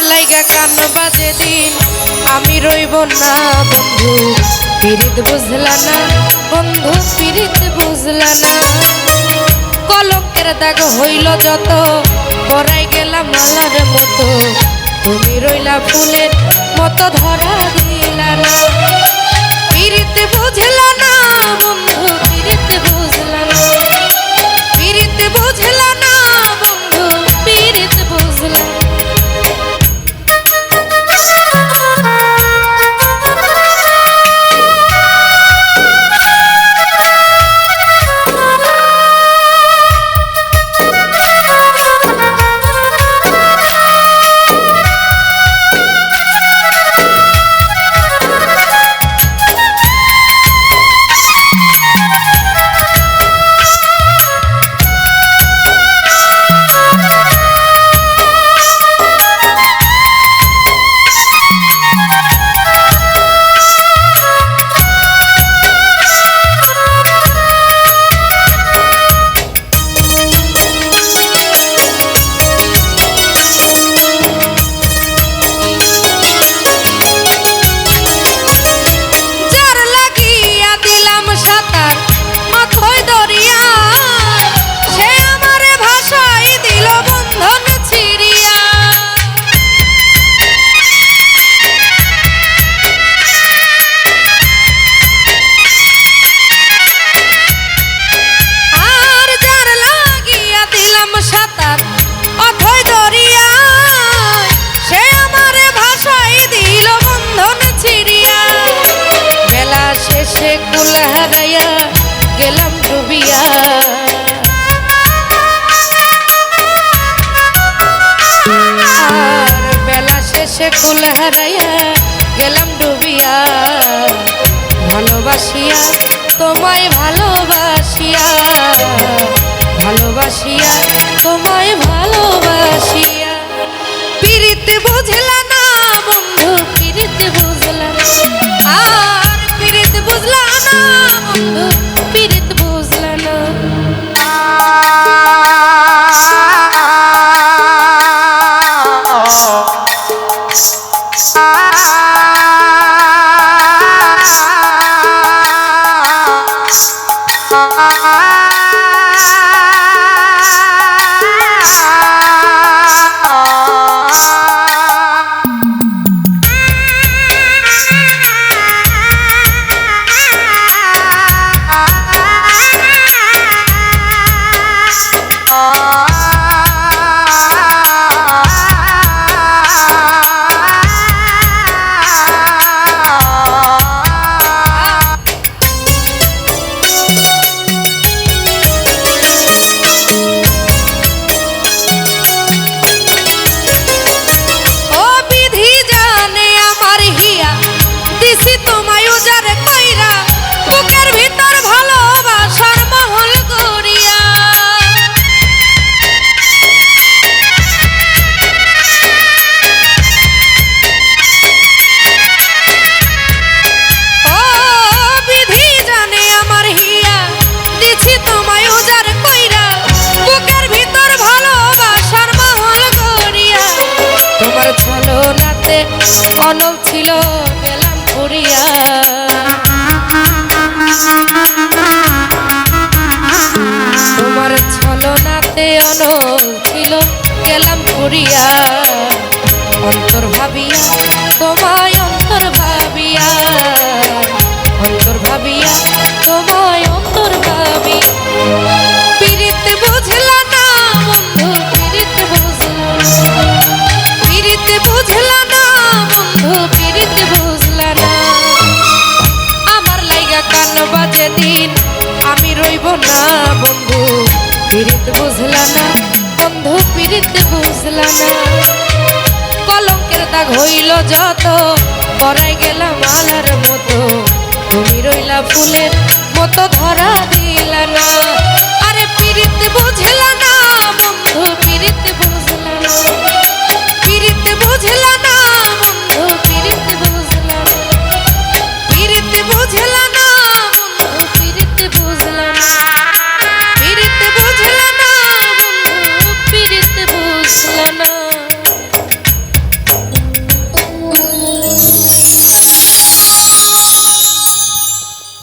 লাইগা কান বাজে দিন। আমি রইব না বন্ধু পিরিত বুঝলা না। বন্ধু পিরিত বুঝলা না। কলঙ্কের দাগ হইল যত, পরাই গেলাম মালার মতো। তুমি রইলা ফুলের মতো ধরা দিলা না। পিরিত বুঝলা শেষে কুল হারাইয়া গেলাম ডুবিয়া। আর বেলা শেষে কুল হারাইয়া গেলাম ডুবিয়া। ভালোবাসিয়া, তোমায় ভালোবাসিয়া। ভালোবাসিয়া, তোমায় ভালোবাসিয়া। পিরিতে বুঝলা অনল গেলাম ঘুরিয়া। তোমার ছলনাতে অনল ছিল গেলাম ঘুরিয়া। অন্তর ভাবিয়া তোমায় না, বন্ধু। পীড়িত বুঝলা না, বন্ধু, পীড়িত বুঝলা না। কলঙ্কের দাগ হইল যত পরাই গেলাম আলার মতো। তুমি রইলা ফুলের মতো ধরা